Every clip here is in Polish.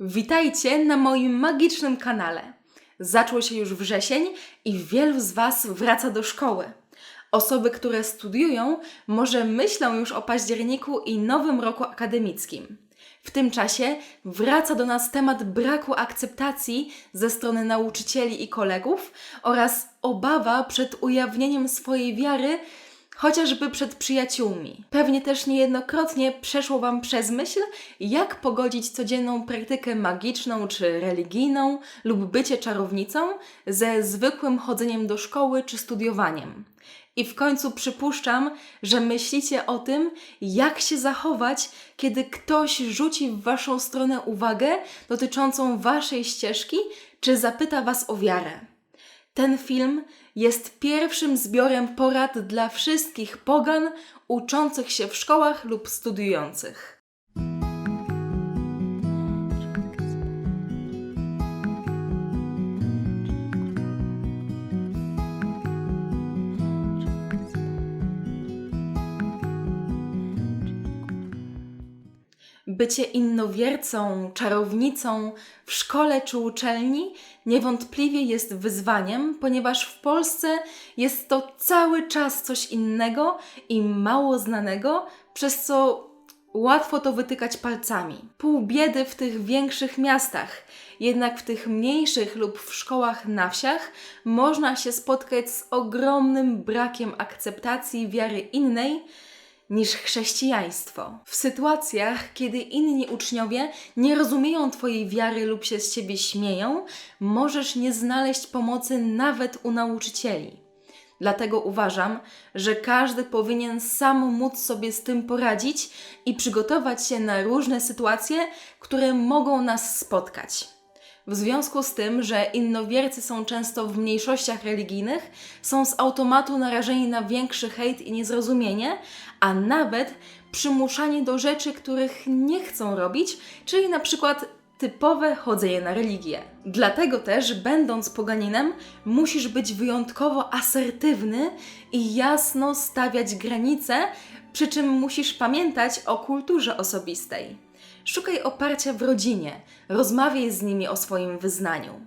Witajcie na moim magicznym kanale. Zaczął się już wrzesień i wielu z Was wraca do szkoły. Osoby, które studiują, może myślą już o październiku i nowym roku akademickim. W tym czasie wraca do nas temat braku akceptacji ze strony nauczycieli i kolegów oraz obawa przed ujawnieniem swojej wiary chociażby przed przyjaciółmi. Pewnie też niejednokrotnie przeszło Wam przez myśl, jak pogodzić codzienną praktykę magiczną czy religijną lub bycie czarownicą ze zwykłym chodzeniem do szkoły czy studiowaniem. I w końcu przypuszczam, że myślicie o tym, jak się zachować, kiedy ktoś rzuci w Waszą stronę uwagę dotyczącą Waszej ścieżki, czy zapyta Was o wiarę. Ten film jest pierwszym zbiorem porad dla wszystkich pogan uczących się w szkołach lub studiujących. Bycie innowiercą, czarownicą w szkole czy uczelni niewątpliwie jest wyzwaniem, ponieważ w Polsce jest to cały czas coś innego i mało znanego, przez co łatwo to wytykać palcami. Pół biedy w tych większych miastach, jednak w tych mniejszych lub w szkołach na wsiach można się spotkać z ogromnym brakiem akceptacji wiary innej niż chrześcijaństwo. W sytuacjach, kiedy inni uczniowie nie rozumieją Twojej wiary lub się z Ciebie śmieją, możesz nie znaleźć pomocy nawet u nauczycieli. Dlatego uważam, że każdy powinien sam móc sobie z tym poradzić i przygotować się na różne sytuacje, które mogą nas spotkać. W związku z tym, że innowiercy są często w mniejszościach religijnych, są z automatu narażeni na większy hejt i niezrozumienie, a nawet przymuszanie do rzeczy, których nie chcą robić, czyli na przykład typowe chodzenie na religię. Dlatego też, będąc poganinem, musisz być wyjątkowo asertywny i jasno stawiać granice, przy czym musisz pamiętać o kulturze osobistej. Szukaj oparcia w rodzinie, rozmawiaj z nimi o swoim wyznaniu.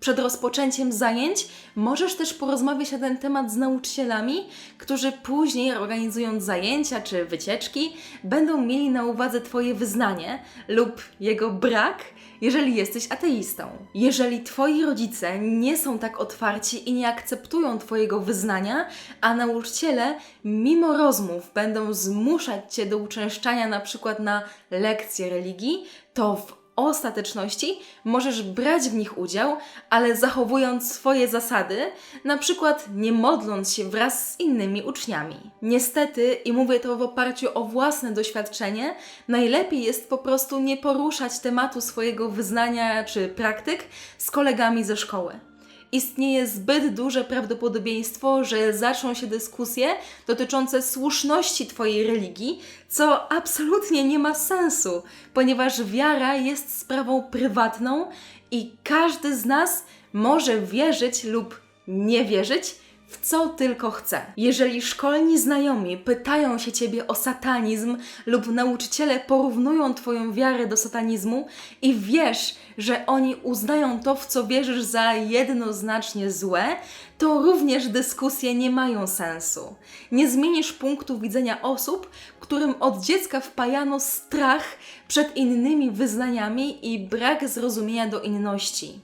Przed rozpoczęciem zajęć możesz też porozmawiać na ten temat z nauczycielami, którzy później, organizując zajęcia czy wycieczki, będą mieli na uwadze Twoje wyznanie lub jego brak, jeżeli jesteś ateistą. Jeżeli Twoi rodzice nie są tak otwarci i nie akceptują Twojego wyznania, a nauczyciele, mimo rozmów, będą zmuszać Cię do uczęszczania na przykład na lekcje religii, to w ostateczności możesz brać w nich udział, ale zachowując swoje zasady, na przykład nie modląc się wraz z innymi uczniami. Niestety, i mówię to w oparciu o własne doświadczenie, najlepiej jest po prostu nie poruszać tematu swojego wyznania czy praktyk z kolegami ze szkoły istnieje zbyt duże prawdopodobieństwo, że zaczną się dyskusje dotyczące słuszności Twojej religii, co absolutnie nie ma sensu, ponieważ wiara jest sprawą prywatną i każdy z nas może wierzyć lub nie wierzyć w co tylko chce. Jeżeli szkolni znajomi pytają się ciebie o satanizm lub nauczyciele porównują twoją wiarę do satanizmu i wiesz, że oni uznają to, w co wierzysz za jednoznacznie złe, to również dyskusje nie mają sensu. Nie zmienisz punktu widzenia osób, którym od dziecka wpajano strach przed innymi wyznaniami i brak zrozumienia do inności.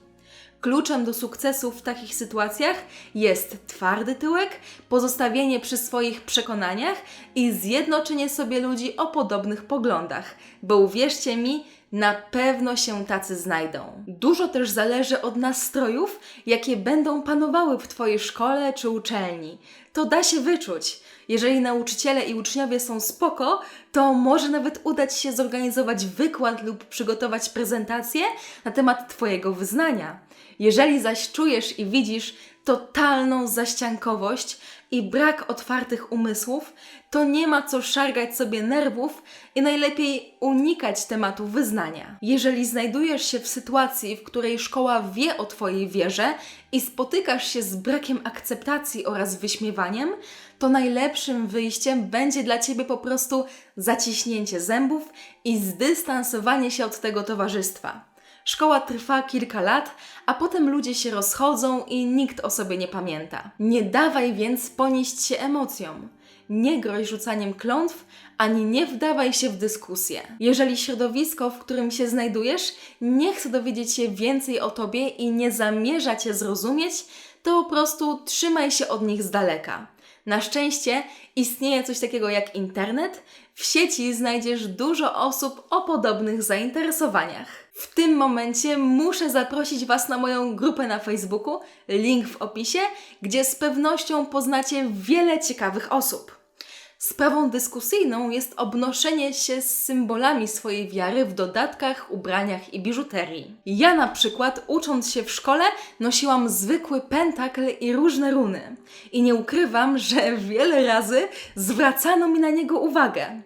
Kluczem do sukcesu w takich sytuacjach jest twardy tyłek, pozostawienie przy swoich przekonaniach i zjednoczenie sobie ludzi o podobnych poglądach, bo uwierzcie mi, na pewno się tacy znajdą. Dużo też zależy od nastrojów, jakie będą panowały w Twojej szkole czy uczelni. To da się wyczuć. Jeżeli nauczyciele i uczniowie są spoko, to może nawet udać się zorganizować wykład lub przygotować prezentację na temat Twojego wyznania. Jeżeli zaś czujesz i widzisz totalną zaściankowość i brak otwartych umysłów, to nie ma co szargać sobie nerwów i najlepiej unikać tematu wyznania. Jeżeli znajdujesz się w sytuacji, w której szkoła wie o Twojej wierze i spotykasz się z brakiem akceptacji oraz wyśmiewaniem, to najlepszym wyjściem będzie dla Ciebie po prostu zaciśnięcie zębów i zdystansowanie się od tego towarzystwa. Szkoła trwa kilka lat, a potem ludzie się rozchodzą i nikt o sobie nie pamięta. Nie dawaj więc ponieść się emocjom. Nie groź rzucaniem klątw, ani nie wdawaj się w dyskusję. Jeżeli środowisko, w którym się znajdujesz, nie chce dowiedzieć się więcej o tobie i nie zamierza cię zrozumieć, to po prostu trzymaj się od nich z daleka. Na szczęście istnieje coś takiego jak internet. W sieci znajdziesz dużo osób o podobnych zainteresowaniach. W tym momencie muszę zaprosić Was na moją grupę na Facebooku, link w opisie, gdzie z pewnością poznacie wiele ciekawych osób. Sprawą dyskusyjną jest obnoszenie się z symbolami swojej wiary w dodatkach, ubraniach i biżuterii. Ja na przykład, ucząc się w szkole, nosiłam zwykły pentakl i różne runy. I nie ukrywam, że wiele razy zwracano mi na niego uwagę.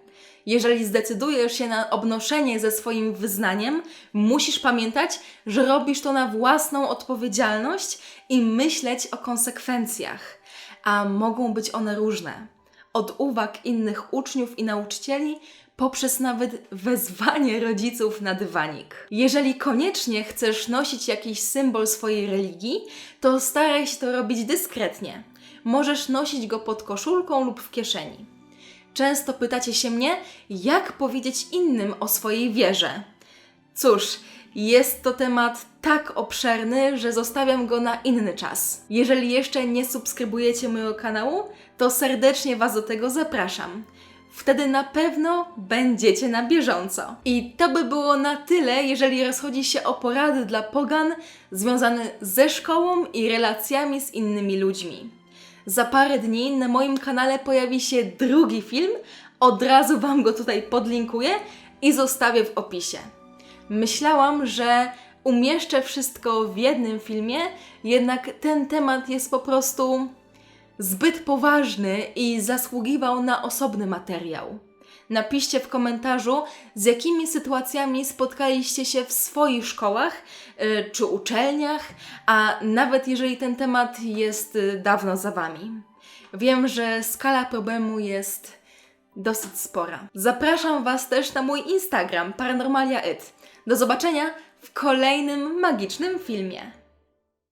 Jeżeli zdecydujesz się na obnoszenie ze swoim wyznaniem, musisz pamiętać, że robisz to na własną odpowiedzialność i myśleć o konsekwencjach. A mogą być one różne od uwag innych uczniów i nauczycieli, poprzez nawet wezwanie rodziców na dywanik. Jeżeli koniecznie chcesz nosić jakiś symbol swojej religii, to staraj się to robić dyskretnie. Możesz nosić go pod koszulką lub w kieszeni. Często pytacie się mnie, jak powiedzieć innym o swojej wierze. Cóż, jest to temat tak obszerny, że zostawiam go na inny czas. Jeżeli jeszcze nie subskrybujecie mojego kanału, to serdecznie Was do tego zapraszam. Wtedy na pewno będziecie na bieżąco. I to by było na tyle, jeżeli rozchodzi się o porady dla pogan związane ze szkołą i relacjami z innymi ludźmi. Za parę dni na moim kanale pojawi się drugi film, od razu Wam go tutaj podlinkuję i zostawię w opisie. Myślałam, że umieszczę wszystko w jednym filmie, jednak ten temat jest po prostu zbyt poważny i zasługiwał na osobny materiał. Napiszcie w komentarzu, z jakimi sytuacjami spotkaliście się w swoich szkołach yy, czy uczelniach, a nawet jeżeli ten temat jest yy, dawno za wami. Wiem, że skala problemu jest dosyć spora. Zapraszam Was też na mój Instagram Paranormalia It. Do zobaczenia w kolejnym magicznym filmie.